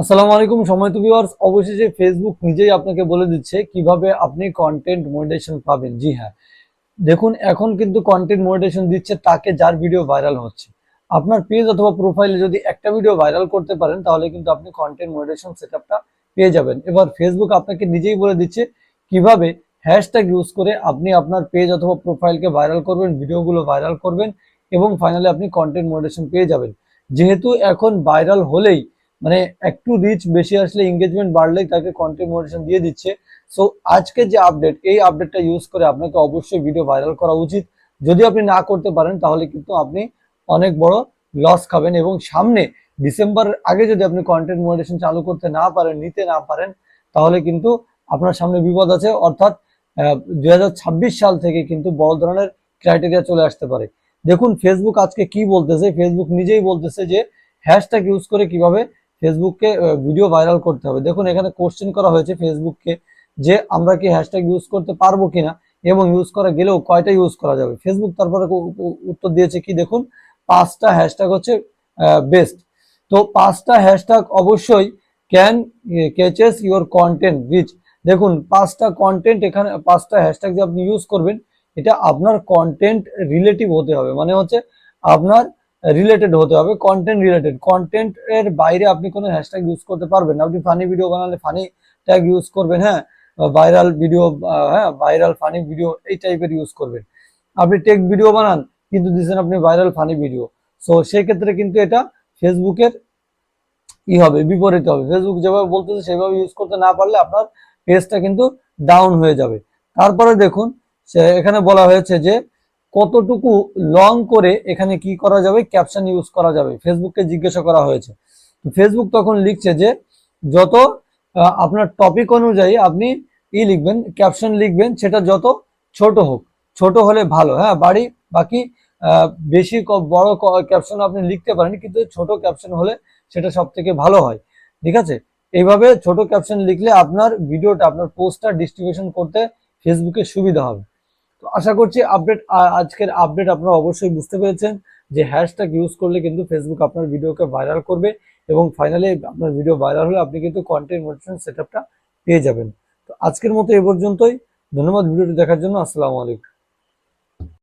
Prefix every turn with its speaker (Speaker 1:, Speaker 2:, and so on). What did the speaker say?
Speaker 1: আসসালামু আলাইকুম সময় ভিউয়ার্স অবশেষে ফেসবুক নিজেই আপনাকে বলে দিচ্ছে কীভাবে আপনি কন্টেন্ট মনিটাইজেশন পাবেন। জি হ্যাঁ। দেখুন, এখন কিন্তু কন্টেন্ট মনিটাইজেশন দিচ্ছে তাকে যার ভিডিও ভাইরাল হচ্ছে। আপনার পেজ অথবা প্রোফাইলে যদি একটা ভিডিও ভাইরাল করতে পারেন, তাহলে কিন্তু আপনি কন্টেন্ট মনিটাইজেশন সেটআপটা পেয়ে যাবেন। এবার ফেসবুক আপনাকে নিজেই বলে দিচ্ছে কীভাবে হ্যাশট্যাগ ইউজ করে আপনি আপনার পেজ অথবা প্রোফাইলকে ভাইরাল করবেন ভিডিওগুলো ভাইরাল করবেন এবং ফাইনালি আপনি কন্টেন্ট মনিটাইজেশন পেয়ে যাবেন। যেহেতু এখন ভাইরাল হলেই মানে একটু রিচ বেশি আসলে এঙ্গেজমেন্ট বাড়লেই তাকে কন্টেন্ট মনিটাইজেশন দিয়ে দিচ্ছে। সো আজকে যে আপডেট এই আপডেটটা ইউজ করে আপনাকে অবশ্যই ভিডিও ভাইরাল করা উচিত। যদি আপনি না করতে পারেন, তাহলে কিন্তু আপনি অনেক বড় লস খাবেন এবং সামনে ডিসেম্বরের আগে যদি আপনি কন্টেন্ট মনিটাইজেশন চালু করতে না পারেন, নিতে না পারেন, তাহলে কিন্তু আপনার সামনে বিপদ আছে। অর্থাৎ দু হাজার ছাব্বিশ সাল থেকে কিন্তু বড় ধরনের ক্রাইটেরিয়া চলে আসতে পারে। দেখুন ফেসবুক আজকে কি বলতেছে? ফেসবুক নিজেই বলতেছে যে হ্যাশট্যাগ ইউজ করে কীভাবে ফেসবুককে ভিডিও ভাইরাল করতে হবে। দেখুন, এখানে কোশ্চেন করা হয়েছে ফেসবুককে যে আমরা কি হ্যাশট্যাগ ইউজ করতে পারব কিনা এবং ইউজ করা গেলেও কয়টা ইউজ করা যাবে? ফেসবুক তারপরে উত্তর দিয়েছে কি? দেখুন, পাঁচটা হ্যাশট্যাগ হচ্ছে বেস্ট তো পাঁচটা হ্যাশট্যাগ অবশ্যই can catches your content reach দেখুন, পাঁচটা কন্টেন্ট এখানে, পাঁচটা হ্যাশট্যাগ যে আপনি ইউজ করবেন, এটা আপনার কন্টেন্ট রিলেটিভ হতে হবে। মানে হচ্ছে আপনার রিলেটেড হতে হবে কন্টেন্ট রিলেটেড কন্টেন্ট এর বাইরে আপনি কোনো হ্যাশট্যাগ ইউজ করতে পারবেন না। আপনি ফানি ভিডিও বানালে ফানি ট্যাগ ইউজ করবেন হ্যাঁ? ভাইরাল ভিডিও হ্যাঁ? ভাইরাল ফানি ভিডিও এই টাইপের ইউজ করবেন। আপনি টেক ভিডিও বানান, কিন্তু দিচ্ছেন আপনি ভাইরাল ফানি ভিডিও সো সেক্ষেত্রে কিন্তু এটা ফেসবুকের ই হবে, বিপরীত হবে। ফেসবুক যেভাবে বলতেছে, সেভাবে ইউজ করতে না পারলে আপনার পেজটা কিন্তু ডাউন হয়ে যাবে। তারপরে দেখুন এখানে বলা হয়েছে যে কতটুকু লং করে এখানে কি করা যাবে ক্যাপশন ইউজ করা যাবে? ফেসবুককে জিজ্ঞাসা করা হয়েছে। তো ফেসবুক তখন লিখছে যে, যত আপনার টপিক অনুযায়ী আপনি ই লিখবেন ক্যাপশন লিখবেন, সেটা যত ছোট হোক। ছোট হলে ভালো। হ্যাঁ বাড়ি, বাকি বেশি বড় ক্যাপশন আপনি লিখতে পারেন, কিন্তু ছোট ক্যাপশন হলে সেটা সব থেকে ভালো হয়। ঠিক আছে? এইভাবে ছোট ক্যাপশন লিখলে আপনার ভিডিওটা আপনার পোস্টটা ডিস্ট্রিবিউশন করতে ফেসবুকে সুবিধা হবে। তো আশা করছি আপডেট আজকের আপডেট আপনারা অবশ্যই বুঝতে পেরেছেন যে হ্যাশট্যাগ ইউজ করলে কিন্তু ফেসবুক আপনার ভিডিওকে ভাইরাল করবে এবং ফাইনালি আপনার ভিডিও ভাইরাল হলে আপনি কিন্তু কন্টেন্ট মোটিভেশন সেটআপটা পেয়ে যাবেন। তো আজকের মতো এ পর্যন্তই। ধন্যবাদ ভিডিওটি দেখার জন্য। আসসালামু আলাইকুম।